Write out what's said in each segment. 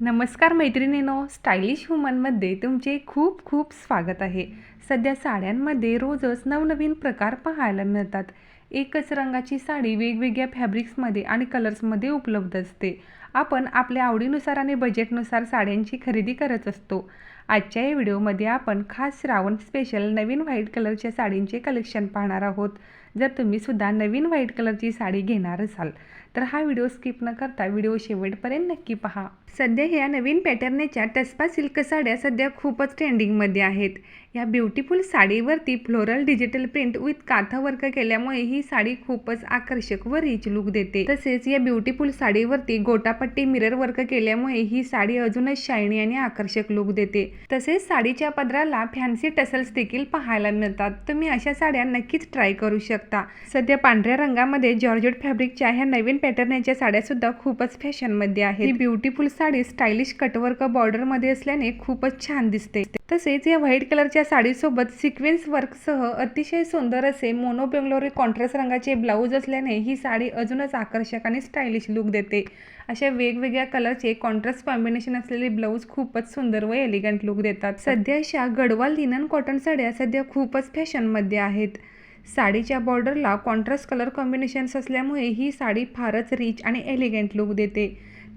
नमस्कार मैत्रिणीनो स्टायलिश वुमनमध्ये तुमचे खूप खूप स्वागत आहे. सध्या साड्यांमध्ये रोजच नवनवीन प्रकार पाहायला मिळतात. एकच रंगाची साडी वेगवेगळ्या फॅब्रिक्समध्ये आणि कलर्समध्ये उपलब्ध असते. आपण आपल्या आवडीनुसार आणि बजेटनुसार साड्यांची खरेदी करत असतो. आजच्या या व्हिडिओमध्ये आपण खास श्रावण स्पेशल नवीन व्हाईट कलरच्या साडींचे कलेक्शन पाहणार आहोत. जर तुम्ही सुद्धा नवीन व्हाईट कलरची साडी घेणार असाल तर हा व्हिडिओ स्किप न करता व्हिडिओ शेवटपर्यंत नक्की पहा. सध्या ह्या नवीन पॅटर्नेच्या टस्पा सिल्क साड्या सध्या खूपच ट्रेंडिंगमध्ये आहेत. या beautiful साडीवरती floral digital print with katha work केल्यामुळे ही साडी खूपच आकर्षक व रिच लुक देते. तसेच या ब्युटिफुल साडीवरती गोटापट्टी मिरर वर्क केल्यामुळे ही साडी अजूनच शायनी आणि आकर्षक लुक देते. तसेच साडीच्या पदराला फॅन्सी टसल्स देखील पाहायला मिळतात. तुम्ही अशा साड्या नक्कीच ट्राय करू शकता. सध्या पांढऱ्या रंगामध्ये जॉर्जेट फॅब्रिकच्या ह्या नवीन पॅटर्नच्या साड्या सुद्धा खूपच फॅशनमध्ये आहेत. ही ब्युटिफुल साडी स्टायलिश कटवर्क बॉर्डरमध्ये असल्याने खूपच छान दिसते. तसेच या व्हाईट कलरच्या साडीसोबत सिक्वेन्स वर्कसह अतिशय सुंदर असे मोनो बेंगलोरी कॉन्ट्रास्ट रंगाचे ब्लाऊज असल्याने ही साडी अजूनच आकर्षक आणि स्टायलिश लुक देते. अशा वेगवेगळ्या कलरचे कॉन्ट्रास्ट कॉम्बिनेशन असलेले ब्लाऊज खूपच सुंदर व एलिगंट लुक देतात. सध्या अशा गडवाल लिनन कॉटन साड्या सध्या खूपच फॅशनमध्ये आहेत. साडीच्या बॉर्डरला कॉन्ट्रास्ट कलर कॉम्बिनेशन्स असल्यामुळे ही साडी फारच रिच आणि एलिगंट लुक देते.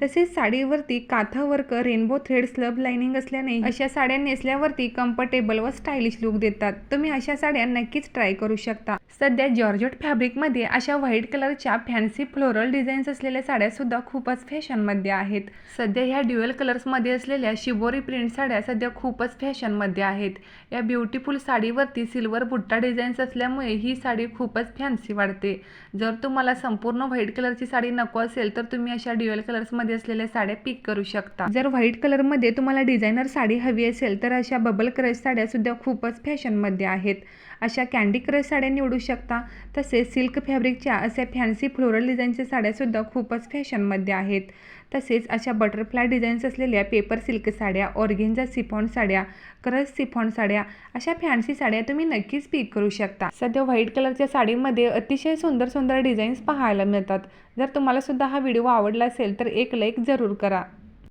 तसेच साडीवरती katha work rainbow thread slub lining असल्याने अशा साड्या नेसल्यावरती कम्फर्टेबल व स्टायलिश लुक देतात. तुम्ही अशा साड्या नक्कीच ट्राय करू शकता. सध्या जॉर्जट फॅब्रिकमध्ये अशा व्हाईट कलरच्या फॅन्सी फ्लोरल डिझाईन्स असलेल्या साड्या सुद्धा खूपच फॅशनमध्ये आहेत. सध्या ह्या ड्युअल कलर्समध्ये असलेल्या शिबोरी प्रिंट साड्या सध्या खूपच फॅशनमध्ये आहेत. या ब्युटिफुल साडीवरती सिल्वर बुट्टा डिझाईन्स असल्यामुळे ही साडी खूपच फॅन्सी वाटते. जर तुम्हाला संपूर्ण व्हाईट कलरची साडी नको असेल तर तुम्ही अशा ड्युअल कलर्समध्ये असलेल्या साड्या पिक करू शकता. जर व्हाईट कलरमध्ये तुम्हाला डिझायनर साडी हवी असेल तर अशा बबल क्रश साड्या सुद्धा खूपच फॅशनमध्ये आहेत. अशा कॅन्डी क्रश साड्या निवडू शकता. तसेच सिल्क फॅब्रिकच्या अशा फॅन्सी फ्लोरल डिझाईनच्या साड्यासुद्धा खूपच फॅशनमध्ये आहेत. तसेच अशा बटरफ्लाय डिझाईन्स असलेल्या पेपर सिल्क साड्या ऑर्गेन्झा सिफॉन साड्या क्रश सिफॉन साड्या अशा फॅन्सी साड्या तुम्ही नक्कीच पिक करू शकता. सध्या व्हाईट कलरच्या साडीमध्ये अतिशय सुंदर सुंदर डिझाईन्स पाहायला मिळतात. जर तुम्हाला सुद्धा हा व्हिडिओ आवडला असेल तर एक एक लाईक जरूर करा.